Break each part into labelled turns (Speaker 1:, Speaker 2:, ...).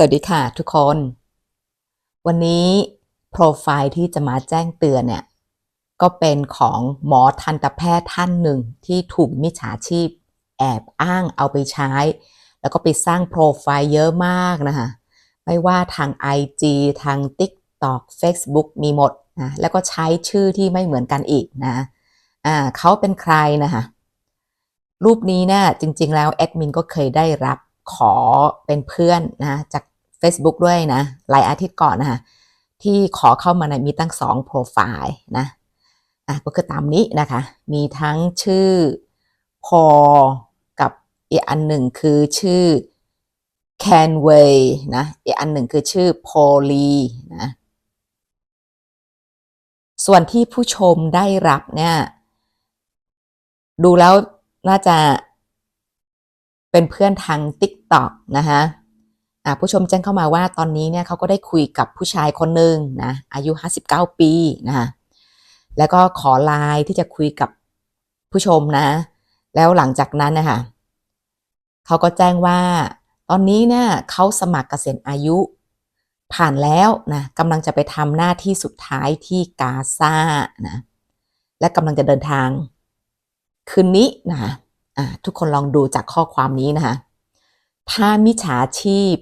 Speaker 1: วัสดีค่ะทุกคน วันนี้โปรไฟล์ที่จะมาแจ้งเตือนเนี่ย ก็เป็นของหมอทันตแพทย์ท่านหนึ่งที่ถูกมิจฉาชีพ แอบอ้างเอาไปใช้ แล้วก็ไปสร้างโปรไฟล์เยอะมากนะคะไม่ว่าทาง IG ทาง TikTok Facebook มีหมดนะแล้วก็ใช้ชื่อที่ไม่เหมือนกันอีกนะอ่าเขาเป็นใครนะคะรูปนี้เนี่ยจริง ๆ แล้วแอดมินก็เคยได้รับขอเป็นเพื่อนนะจาก Facebook ด้วยนะหลายอาทิตย์ก่อนนะคะที่ขอเข้ามาในมีตั้งสองโปรไฟล์นะอะก็คือตามนี้นะคะ มีทั้งชื่อพอกับอีกอันหนึ่งคือชื่อ Canway นะอีกอันหนึ่งคือชื่อ Poly นะส่วนที่ผู้ชมได้รับเนี่ย ดูแล้วน่าจะเป็นเพื่อนทาง TikTok นะคะ ผู้ชมแจ้งเข้ามาว่าตอนนี้เนี่ยเขาก็ได้คุยกับผู้ชายคนหนึ่งนะอายุ 59 ปีนะคะแล้วก็ขอไลน์ที่จะคุยกับผู้ชมนะ แล้วหลังจากนั้นนะคะเขาก็แจ้งว่าตอนนี้เนี่ยเขาสมัครเกษียณอายุผ่านแล้วนะกำลังจะไปทำหน้าที่สุดท้ายที่กาซานะและกำลังจะเดินทาง คืนนี้นะคะทุกคนลองดูจากข้อความนี้นะคะถ้ามิจฉาชีพ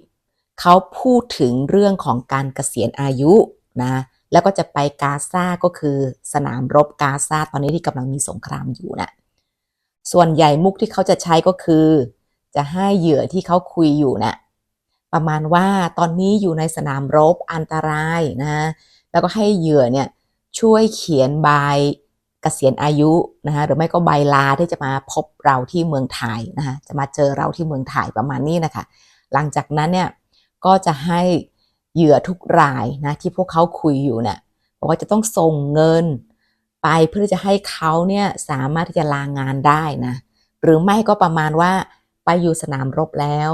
Speaker 1: เขาพูดถึงเรื่องของการเกษียณอายุนะแล้วก็จะไปกาซาก็คือสนามรบกาซาตอนนี้ที่กำลังมีสงครามอยู่นะส่วนใหญ่มุกที่เขาจะใช้ก็คือ จะให้เหยื่อที่เขาคุยอยู่นะประมาณว่าตอนนี้อยู่ในสนามรบอันตรายนะแล้วก็ให้เหยื่อเนี่ยช่วยเขียนใบเกษียณอายุนะคะหรือไม่ก็ใบลาที่จะมาพบเราที่เมืองไทยนะคะจะมาเจอเราที่เมืองไทยประมาณนี้นะคะหลังจากนั้นเนี่ย ก็จะให้เหยื่อทุกรายนะที่พวกเขาคุยอยู่เนี่ยบอกว่าจะต้องส่งเงินไปเพื่อจะให้เขาเนี่ยสามารถที่จะลางงานได้นะหรือไม่ก็ประมาณว่าไปอยู่สนามรบแล้ว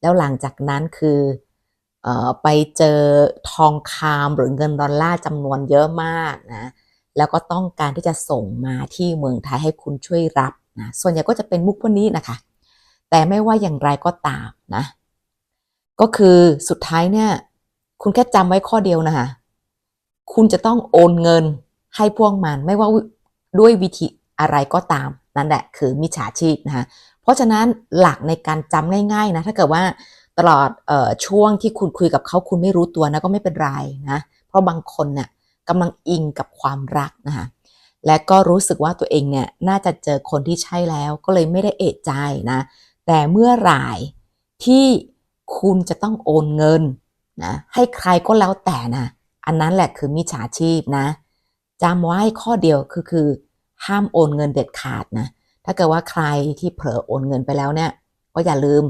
Speaker 1: แล้วหลังจากนั้นคือออไปเจอทองคำหรือเงินดอลลาร์จำนวนเยอะมากนะแล้วก็ต้องการที่จะส่งมาที่เมืองไทยให้คุณช่วยรับนะส่วนใหญ่ก็จะเป็นมุกพวกนี้นะคะ แต่ไม่ว่าอย่างไรก็ตามนะ ก็คือสุดท้ายเนี่ย คุณแค่จำไว้ข้อเดียวนะคะคุณจะต้องโอนเงินให้พวกมันไม่ว่าด้วยวิธีอะไรก็ตามนั่นแหละคือมิจฉาชีพนะคะเพราะฉะนั้นหลักในการจำง่ายๆนะถ้าเกิดว่าตลอดออช่วงที่คุณคุยกับเขาคุณไม่รู้ตัวนะก็ไม่เป็นไรนะเพราะบางคนเนี่ยกำลังอิงกับความรักนะคะและก็รู้สึกว่าตัวเองเนี่ยน่าจะเจอคนที่ใช่แล้วก็เลยไม่ได้เอะใจนะแต่เมื่อไหร่ที่ คุณจะต้องโอนเงินนะให้ใครก็แล้วแต่นะ อันนั้นแหละคือมิจฉาชีพนะจำไว้ข้อเดียวคือคือ ห้ามโอนเงินเด็ดขาดนะ ถ้าเกิดว่าใครที่เผลอโอนเงินไปแล้วเนี่ย ก็อย่าลืม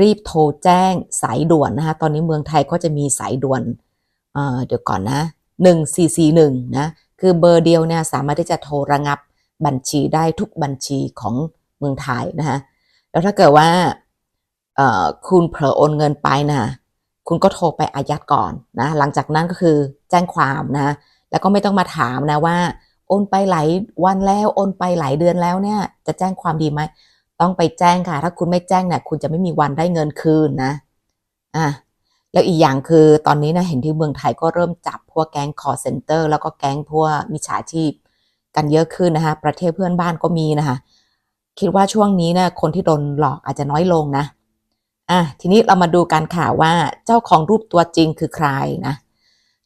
Speaker 1: รีบโทรแจ้งสายด่วนนะคะตอนนี้เมืองไทยก็จะมีสายด่วนเเดี๋ยวก่อนนะ 1441นะคือเบอร์เดียวเนี่ยสามารถที่จะโทรระงับบัญชีได้ทุกบัญชีของเมืองไทยนะคะแล้วถ้าเกิดว่า คุณเผลอโอนเงินไปนะคุณก็โทรไปอายัดก่อนนะ หลังจากนั้นก็คือแจ้งความนะ แล้วก็ไม่ต้องมาถามนะว่า โอนไปหลายวันแล้วโอนไปหลายเดือนแล้วเนี่ย จะแจ้งความดีไหมต้องไปแจ้งค่ะ ถ้าคุณไม่แจ้งเนี่ยคุณจะไม่มีวันได้เงินคืนนะอะแล้วอีกอย่างคือตอนนี้นะเห็นที่เมืองไทยก็เริ่มจับพวกแก๊งคอร์เซนเตอร์แล้วก็แก๊งพวกมิจฉาชีพ กันเยอะขึ้นนะคะประเทศเพื่อนบ้านก็มีนะคะคิดว่าช่วงนี้นะคนที่โดนหลอกอาจจะน้อยลงนะ อะทีนี้เรามาดูกันค่ะว่าเจ้าของรูปตัวจริงคือใครนะ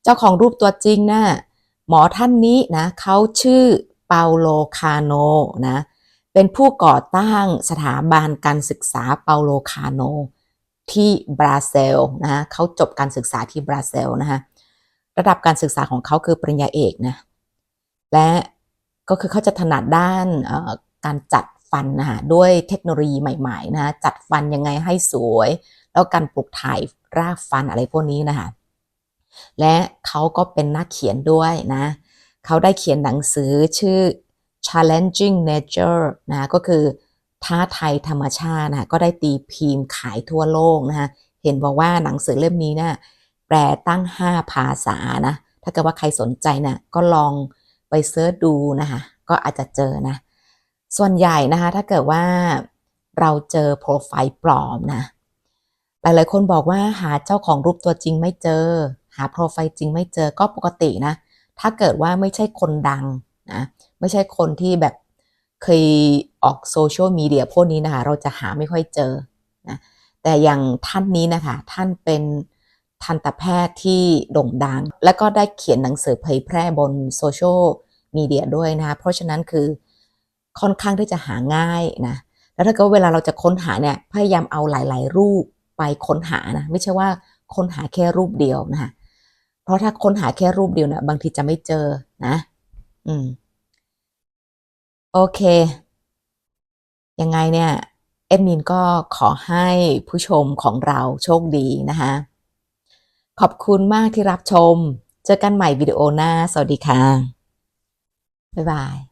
Speaker 1: เจ้าของรูปตัวจริงนะหมอท่านนี้นะเขาชื่อเปาโลคาโนนะเป็นผู้ก่อตั้งสถาบันการศึกษาเปาโลคาโนที่บราเซลนะเขาจบการศึกษาที่บราเซลนะคะระดับการศึกษาของเขาคือปริญญาเอกนะและก็คือเขาจะถนัดด้านการจัด ฟันนะคะด้วยเทคโนโลยีใหม่ๆนะจัดฟันยังไงให้สวย แล้วการปลูกถ่ายรากฟันอะไรพวกนี้นะคะและเขาก็เป็นนักเขียนด้วยนะเขาได้เขียนหนังสือชื่อ challenging nature นะก็คือท้าไทยธรรมชาตินะก็ได้ตีพิมพ์ขายทั่วโลกนะคะเห็นบอกว่าหนังสือเล่มนี้นะ่ะแปลตั้ง 5 ภาษานะ ถ้าเกิดว่าใครสนใจนะ่ะก็ลองไปเซิร์ชดูนะคะก็อาจจะเจอนะ ส่วนใหญ่นะคะถ้าเกิดว่าเราเจอโปรไฟล์ปลอมนะหหลายๆคนบอกว่าหาเจ้าของรูปตัวจริงไม่เจอ หาโปรไฟล์จริงไม่เจอก็ปกตินะ ถ้าเกิดว่าไม่ใช่คนดังนะไม่ใช่คนที่แบบเคยออกโซเชียลมีเดียพวกนี้นะคะ เราจะหาไม่ค่อยเจอนะแต่อย่างท่านนี้นะคะ ท่านเป็นทันตแพทย์ที่โด่งดัง แล้วก็ได้เขียนหนังสือเผยแพร่บนโซเชียลมีเดียด้วยนะคะเพราะฉะนั้นคือ ค่อนข้างที่จะหาง่ายนะแล้วถ้าเกิดเวลาเราจะค้นหาเนี่ยพยายามเอาหลาย ๆ รูปไปค้นหานะไม่ใช่ว่าค้นหาแค่รูปเดียวนะคะเพราะถ้าค้นหาแค่รูปเดียวเนี่ยบางทีจะไม่เจอนะ อืม โอเค ยังไงเนี่ยเอ็ดมินก็ขอให้ผู้ชมของเราโชคดีนะคะขอบคุณมากที่รับชม เจอกันใหม่วิดีโอหน้า สวัสดีค่ะ บ๊ายบาย